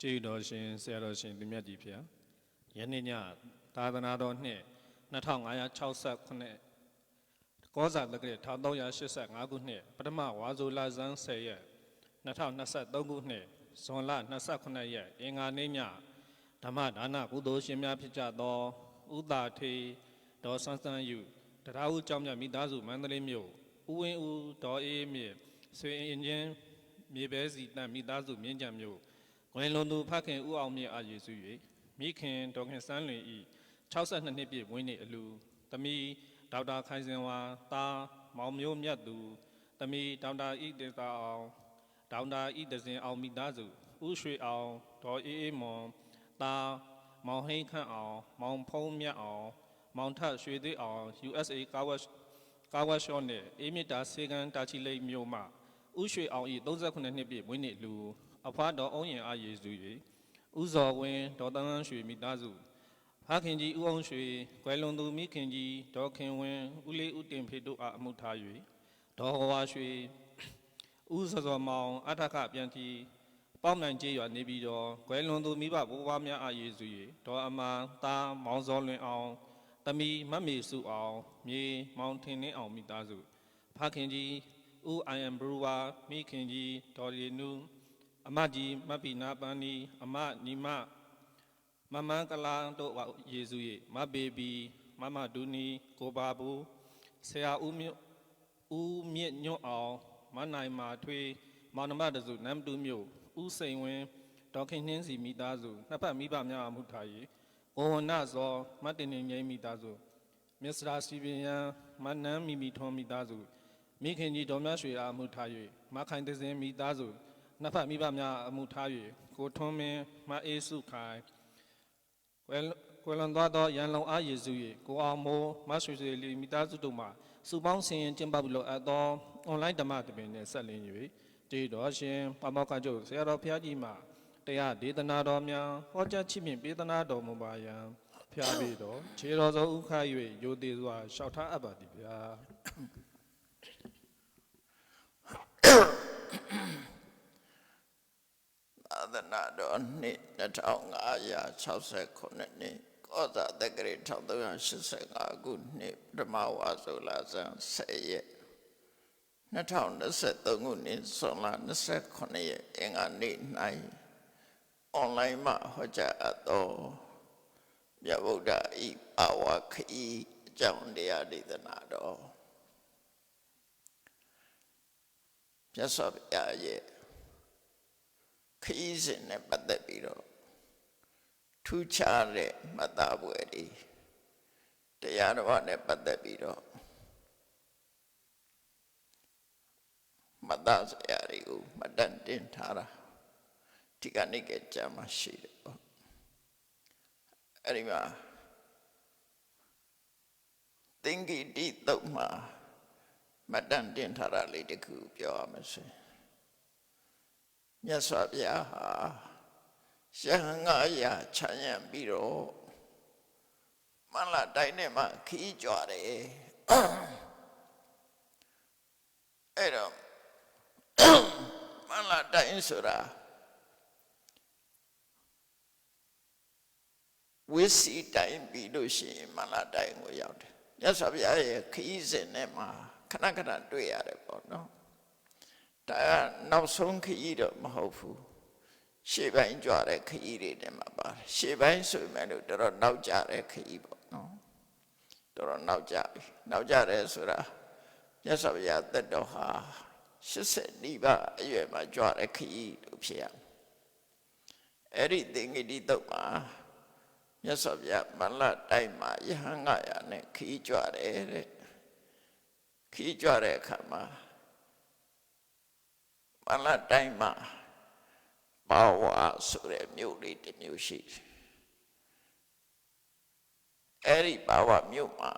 ကျေးဇူးတော်ရှင်ဆရာတော်ရှင်သူမြတ်ကြီးဖေယနေ့ညသာသနာတော်နှစ်2568ကောဇာတက္ကရာ1385ခုနှစ်ပထမဝါဆိုလဆန်း10ရက်2023ခုနှစ်ဇွန်လ29ရက်အင်္ဂါနေ့ညဓမ္မဒါနကုသိုလ်ရှင်များဖြစ်ကြသောဥတာထေဒေါ်ဆန်းဆန်းယူတရားဦးကျောင်းမြတ်မိသားစုမန္တလေးမြို့ဦးဝင်းဦးဒေါ်အေးမြင့်ဆွေအင်ချင်းမြေပဲစီတန်မိသားစုမြင်းကြံမြို့ ဝင်လွန်သူဖခင်ဦးအောင်မြင့်အားရည်စု၍မိခင်ဒေါက်ခင်စန်းလွင်ဤ62နှစ်ပြည့်ဝင်းနေအလူသမီးဒေါက်တာခိုင်စင်ဝါသားမောင်မျိုးမြတ်သူသမီးဒေါက်တာဤတေတာအောင်ဒေါက်တာဤတစင်အောင်မိသားစုဦးရွှေအောင်ဒေါ်အေးအေးမွန်သားမောင်ဟိန်းခန့်အောင် မောင်ဖုံးမြတ်အောင် မောင်ထရွှေသေးအောင် USA ကာဝတ်ကာဝတ်ရှော့နဲ့အေးမြတာစေကန်တာချီလိတ်မြို့မှဥရွှေအောင်ဤ38နှစ်ပြည့်ဝင်းနေလူ အဖွားတော်အုံးရင်အားရည်စု၍ဥဇော်ဝင်းဒေါ်တန်းတန်းရွှေမိသားစုဖခင်ကြီးဦးအောင်ရွှေကွယ်လွန်သူမိခင်ကြီးဒေါ်ခင်ဝင်းဦးလေးဦးတင်ဖေတို့အားအမှုထား၍ဒေါ်ဟဝါရွှေဥဇော်ဇော်မောင်အထခပြန်တီပေါင်းနိုင်ကျေးရွာနေပြီးတော့ကွယ်လွန်သူမိဘဘိုးဘွားများအားရည်စု၍ဒေါ်အမန်သားမောင်စောလွင်အောင်တမီမတ်မေစုအောင်မြေမောင်ထင်းနှင်းအောင်မိသားစုဖခင်ကြီးဦးအိုင်အမ်ဘရူဝါမိခင်ကြီးဒေါ်ရီနူ အမကြီးမတ်ပီနာပန်းနီအမညီမမမန်ကလာတို့ဝယေစုရဲ့မဘေဘီမမဒူနီကိုပါဘူးဆရာဦးမြင့်ဦးမြင့်ညွန့်အောင်မနိုင်မာထွေးမောင်နှမတစုနမ်တူမြို့ဦးစိန်ဝင်းဒေါက်ခင်နှင်းစီမိသားစုနှစ်ဖက်မိဘများအမှုထား၍ဝဝနဇောမတ်တင်နေငိမ့်မိသားစုမစ္စတာစီပင်ယံမနန်းမီမီထွန်မိသားစုမိခင်ကြီးဒေါ်မြတ်ရွှေအားအမှုထား၍မခိုင်တစင်မိသားစု နှစ်ဖက်မိဘများအမှုထား၍ကိုထွန်းမင်းမအေးစုခိုင်ကွယ်ကွယ်လွန်သွားသောရန်လုံအားရည်စု၍ကိုအောင်မိုးမဆွေဆွေလီမိသားစုတို့မှစုပေါင်းဆင်ရင်ကျင်းပပြုလို့အပ်သောအွန်လိုင်းဓမ္မသဘင်နှင့်ဆက်လင်း၍တည်တော်ရှင်ပမောက္ခချုပ်ဆရာတော်ဘုရားကြီးမှတရားဒေသနာတော်များဟောကြားချီးမြှင့်ပေးသနာတော်မူပါယံဖျားပြီးတော့ခြေတော်ဆုံးဥခ၍ရိုသေစွာရှောက်ထားအပ်ပါသည်ဗျာ သာသနာတော်နှစ်2560ခုနှစ်ကောဇာတက္ကရာ1385ခုနှစ်ပထမဝါဆိုလာဇန်10ရက်2023ခုနှစ်ဇွန်လ29ရက်အင်္ဂါနေ့၌အွန်လိုင်းမှာဟောကြားအပ်သောမြတ်ဗုဒ္ဓဤပါဝခီအကြောင်းတရားဒေသနာတော်မြတ်စွာဘုရားရဲ့ ခရီးစဉ်နဲ့ပတ်သက်ပြီးတော့ထူးခြားတဲ့မှတ်သားပွဲတွေတရားတော်နဲ့ပတ်သက်ပြီးတော့မှတ်သားစရာတွေကိုမှတ်တမ်းတင်ထားတာဒီကနေ့ကကြာမှရှိတယ်ပေါ့အဲ့ဒီမှာသင်္ကိတိတုတ်မှာမှတ်တမ်းတင်ထားတာလေးတစ်ခုပြောရမယ်ဆိုရင် မြတ်စွာဘုရားဟာရဟန်းငါရချမ်းရံပြီးတော့မန္လာတိုင်းထဲမှာခီးကြွားတယ်အဲ့တော့မန္လာတိုင်းဆိုတာဝိစီတိုင်းပြီးလို့ရှိရင်မန္လာတိုင်းကိုရောက်တယ်မြတ်စွာဘုရားရဲ့ခီးစဉ်ထဲမှာခဏခဏတွေ့ရတယ်ပေါ့နော် ဒါကနောက်ဆုံးခရီးတော့မဟုတ်ဘူးရှေ့ပိုင်းကြွတဲ့ခရီးတွေထဲမှာပါတယ်ရှေ့ပိုင်းဆိုရင်လည်းတော်တော်နောက်ကျတဲ့ခရီးပေါ့နော်တော်တော်နောက်ကျပြီနောက်ကျတယ်ဆိုတာမြတ်စွာဘုရားတက်တော်ဟာ80နိဗ္ဗာန်အရွယ်မှာကြွတဲ့ခရီးလို့ဖြစ်ရမယ်အဲ့ဒီသင်္ကိတိတုတ်မှာမြတ်စွာဘုရားမလတိုင်းမှာယဟန်ငါရနဲ့ခရီးကြွတယ်တဲ့ခရီးကြွတဲ့အခါမှာ မလတိုင်းမှာဘာဝဆိုတဲ့မြို့လေးတစ်မြို့ရှိတယ်အဲ့ဒီဘာဝမြို့မှာ